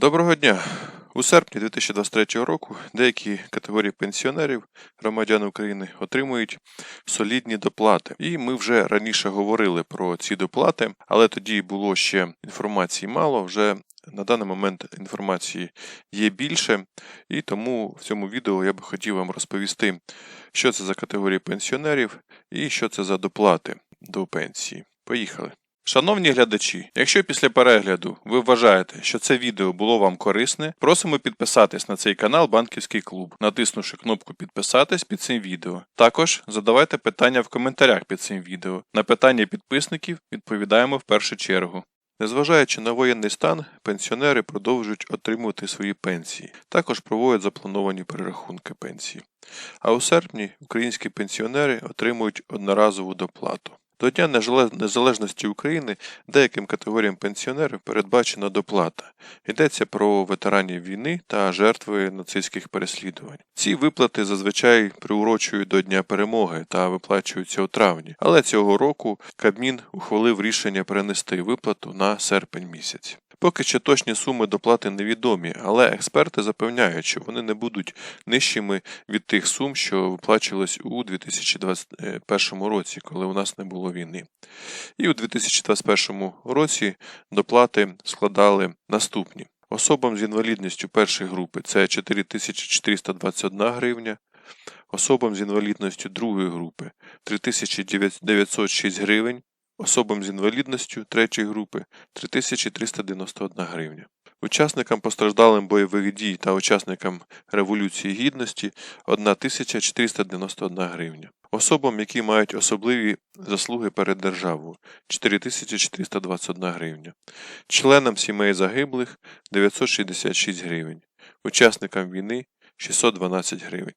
Доброго дня! У серпні 2023 року деякі категорії пенсіонерів, громадян України, отримують солідні доплати. І ми вже раніше говорили про ці доплати, але тоді було ще інформації мало. Вже на даний момент інформації є більше, і тому в цьому відео я би хотів вам розповісти, що це за категорії пенсіонерів і що це за доплати до пенсії. Поїхали! Шановні глядачі, якщо після перегляду ви вважаєте, що це відео було вам корисне, просимо підписатись на цей канал Банківський клуб, натиснувши кнопку підписатись під цим відео. Також задавайте питання в коментарях під цим відео. На питання підписників відповідаємо в першу чергу. Незважаючи на воєнний стан, пенсіонери продовжують отримувати свої пенсії, також проводять заплановані перерахунки пенсії. А у серпні українські пенсіонери отримують одноразову доплату. До Дня Незалежності України деяким категоріям пенсіонерів передбачена доплата. Йдеться про ветеранів війни та жертви нацистських переслідувань. Ці виплати зазвичай приурочують до Дня перемоги та виплачуються у травні, але цього року Кабмін ухвалив рішення перенести виплату на серпень місяць. Поки що точні суми доплати невідомі, але експерти запевняють, що вони не будуть нижчими від тих сум, що виплачувались у 2021 році, коли у нас не було війни. І у 2021 році доплати складали наступні. Особам з інвалідністю першої групи це 4421 гривня, особам з інвалідністю другої групи 3906 гривень, особам з інвалідністю третьої групи 3391 гривня. Учасникам постраждалим бойових дій та учасникам Революції Гідності 1491 гривня. Особам, які мають особливі заслуги перед державою 4421 гривня. Членам сімей загиблих 966 гривень. Учасникам війни 612 гривень.